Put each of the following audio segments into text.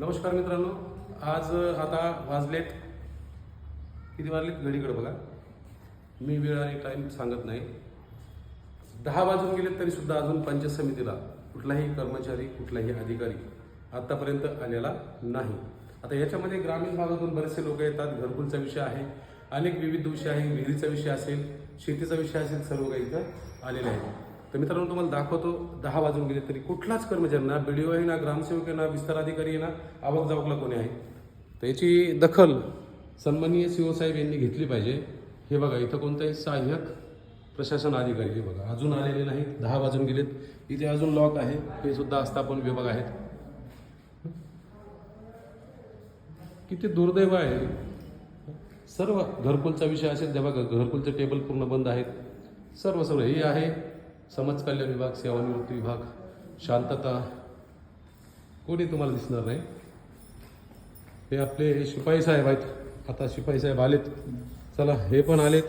नमस्कार मित्रांनो आज आता वाजलेत किती वाजलेत? घडीकडे बघा. मी वेळ आणि टाईम सांगत नाही. दहा वाजून गेलेत तरी सुद्धा अजून पंचायत समितीला कुठलाही कर्मचारी कुठलाही अधिकारी आतापर्यंत आलेला नाही. आता याच्यामध्ये ग्रामीण भागातून बरेचसे लोक येतात घरकुलचा विषय आहे अनेक विविध विषय आहे विहिरीचा विषय असेल शेतीचा विषय असेल सर्व काही इथं आलेले आहेत. तर मित्रांनो तुम्हाला दाखवतो दहा वाजून गेले तरी कुठलाच कर्मचारी ना बीडीओ आहे ना ग्रामसेवक आहे ना विस्तार अधिकारी आहे ना आवक जावकला कोणी आहे? तर याची दखल सन्माननीय सीओ साहेब यांनी घेतली पाहिजे. हे बघा इथं कोणताही सहाय्यक प्रशासन अधिकारी हे बघा अजून आलेले नाही दहा वाजून गेलेत. इथे अजून लॉक आहे हे सुद्धा आस्थापन विभाग आहेत. किती दुर्दैव आहे. सर्व घरकुलचा विषय असेल तेव्हा घरकुलचे टेबल पूर्ण बंद आहेत. सर्व सर्व हे आहे. समाज कल्याण विभाग सेवानिवृत्ती विभाग शांतता कोणी तुम्हाला दिसणार नाही? हे आपले शिपाई साहेब आहेत. आता शिपाई साहेब आलेत. चला हे पण आलेत.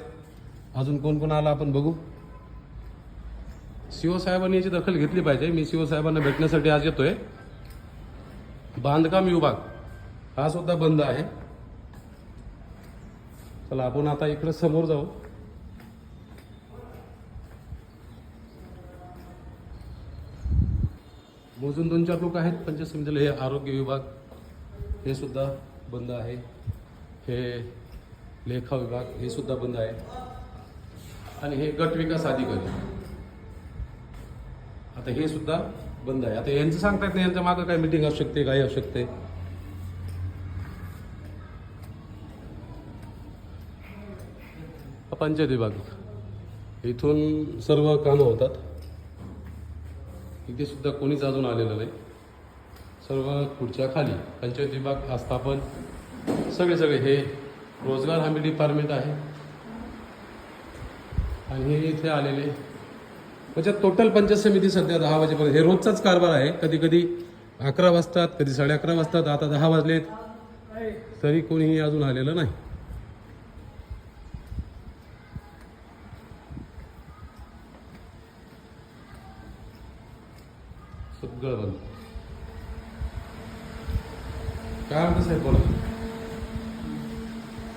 अजून कोण कोण आला आपण बघू. शिवसाहेबांनी याची दखल घेतली पाहिजे. मी शिवसाहेबांना भेटण्यासाठी आज येतोय. बांधकाम विभाग हा सुद्धा बंद आहे. चला आपण आता इकडे समोर जाऊ. मोजून दोन चार लोक आहेत. पंचायत समितीला हे आरोग्य विभाग हे सुद्धा बंद आहे. हे लेखा विभाग हे सुद्धा बंद आहे. आणि हे गट विकास अधिकारी. आता हे सुद्धा बंद आहे. आता यांचं सांगता येत नाही यांच्या मागं काय मिटिंग असू शकते काही असू शकते. पंचायत विभाग. इथून सर्व कामं होतात. इथे सुद्धा कोणीच अजून आलेलं नाही. सर्व खुर्च्या खाली पंचायत विभाग आस्थापन सगळे सगळे. हे रोजगार हमी डिपार्टमेंट आहे. आणि हे इथे आलेले. म्हणजे टोटल पंचायत समिती सध्या दहा वाजेपर्यंत. हे रोजचाच कारभार आहे. कधी कधी अकरा वाजतात कधी साडे अकरा वाजतात. आता दहा वाजलेत. तरी कोणीही अजून आलेलं नाही. सगळं बंद काय म्हणतो साहेब? बोला.